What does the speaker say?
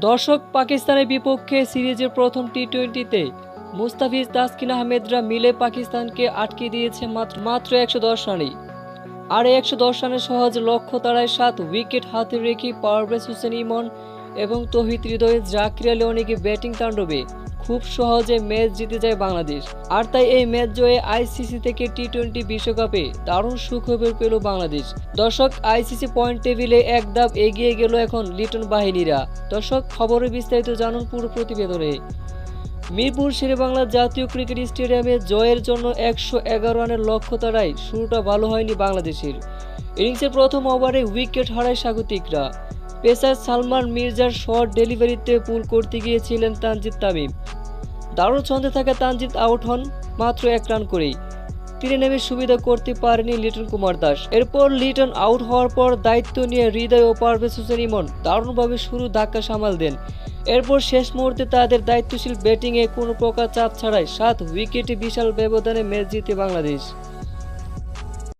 দর্শক পাকিস্তানের বিপক্ষে সিরিজের প্রথম টি টোয়েন্টিতে মুস্তাফিজ, তাসকিন আহমেদরা মিলে পাকিস্তানকে আটকে দিয়েছে মাত্র মাত্র একশো দশ রানে। আর একশো দশ রানের সহজ লক্ষ্য তারায় সাত উইকেট হাতে রেখে পারভেজ হোসেন ইমন এবং তহিদ হৃদয়ে জাকির আলী অনেকে ব্যাটিং তাণ্ডবে খুব সহজে ম্যাচ জিতে যায় বাংলাদেশ। আর তাই এই ম্যাচ জয়ে আইসিসি থেকে টি টোয়েন্টি বিশ্বকাপে দারুণ সুখবর পেল বাংলাদেশ। দর্শক, আইসিসি পয়েন্ট টেবিলে এক ধাপ এগিয়ে গেল এখন লিটন বাহিনীরা। দর্শক খবরে বিস্তারিত জানুন পুরো প্রতিবেদনে। মিরপুর শেরেবাংলা জাতীয় ক্রিকেট স্টেডিয়ামে জয়ের জন্য একশো এগারো রানের লক্ষ্য তাড়ায় শুরুটা ভালো হয়নি বাংলাদেশের। ইনিংসের প্রথম ওভারে উইকেট হারায় স্বাগতিকরা। পেসার সালমান মির্জার শট ডেলিভারিতে পুল করতে গিয়েছিলেন তানজিদ তামিম। দারুণ ছন্দে থাকা তানজিদ আউট হন মাত্র এক রান করেই। তিনি নেমে সুবিধা করতে পারেনি লিটন কুমার দাস। এরপর লিটন আউট হওয়ার পর দায়িত্ব নিয়ে হৃদয় ও পারভেজ হোসেন ইমন দারুণভাবে শুরু ধাক্কা সামাল দেন। এরপর শেষ মুহূর্তে তাদের দায়িত্বশীল ব্যাটিংয়ে কোনো প্রকার চাপ ছাড়াই সাত উইকেটে বিশাল ব্যবধানে ম্যাচ জিতে বাংলাদেশ।